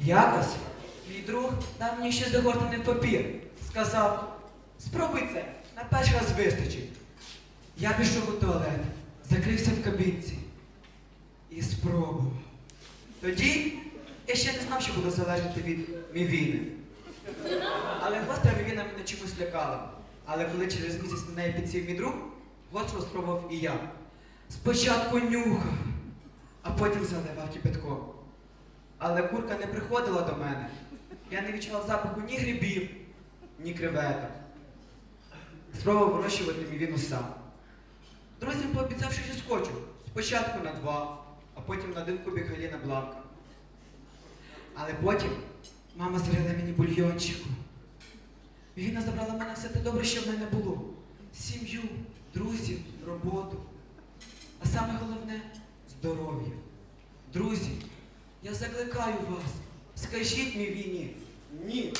Якось мій друг дав мені ще загортаний папір. Сказав, спробуй це, на перший раз вистачить. Я пішов у туалет, закрився в кабінці і спробував. Тоді я ще не знав, що буду залежати від мівіни. Але гостра мівіна мене чомусь лякала. Але коли через місяць на неї підсів мій друг, гостро спробував і я. Спочатку нюхав, а потім заливав кипятком. Але курка не приходила до мене. Я не відчував запаху ні грибів, ні креветок. Спробував вирощувати мівіну сам. Друзям пообіцяв, що скочу. Спочатку на два, а потім на один кубик Галіна Бланка. Але потім мама зварила мені бульйончику. Мівіна забрала мене все те добре, що в мене було. Сім'ю, друзів, роботу. А саме головне здоров'я. Друзі, я закликаю вас, скажіть мій війні ні.